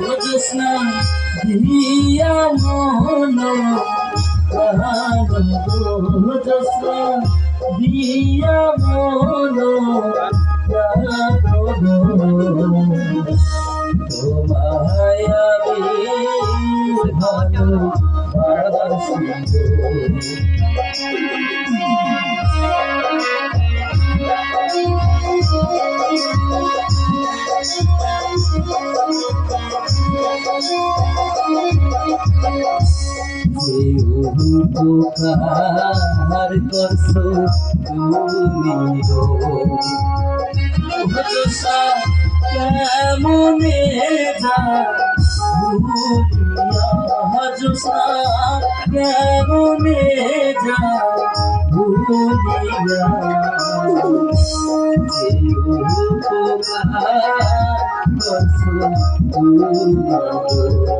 জ্যোৎস্না দিয়া মন জ্যোৎস্না দিয়া মন তোমায় আমি ভালো উপকার করছ তুমি কেমনে যা কেমনে যা ভুলিয়া উপকার করছ তুমি?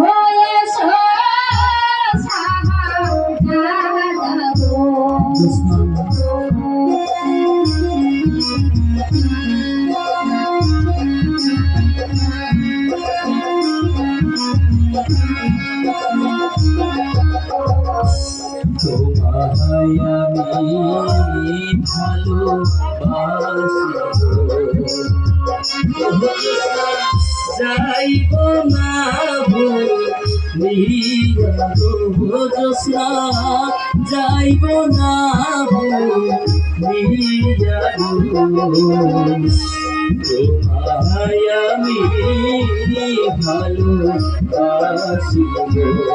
তোমায় আমি ভালোবাসি যাইব না ভোজনা যাইব না তোমায় আমি ভালোবাসি তুমি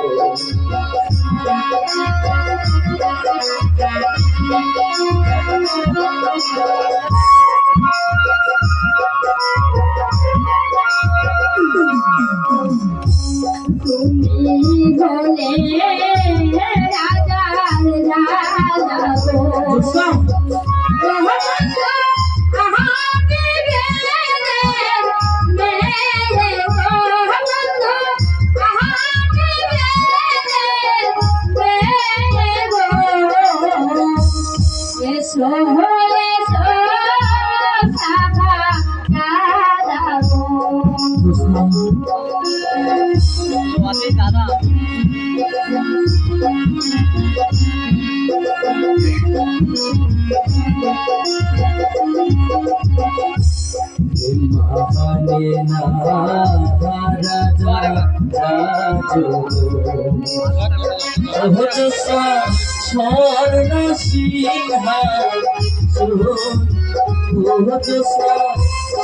স্বর্ণ সিংহা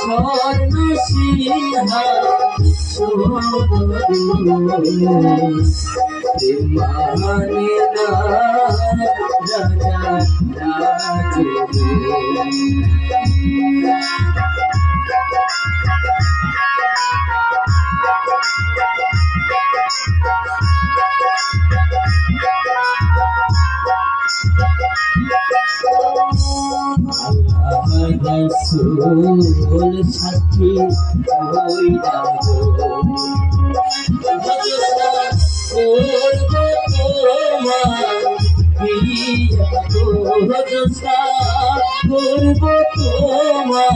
স্বর্ণ সিংহা মানে না রাজা রাজ রসুল সাথী ওই করব তোমার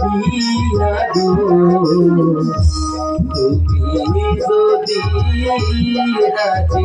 তুমি যদি রাজি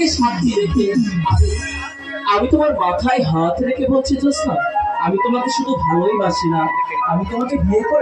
সবাইকে সাক্ষী রেখে আমি তোমার মাথায় হাত রেখে বলছি জোৎস্না আমি তোমাকে শুধু ভালোই বাসি না, আমি তোমাকে বিয়ে করে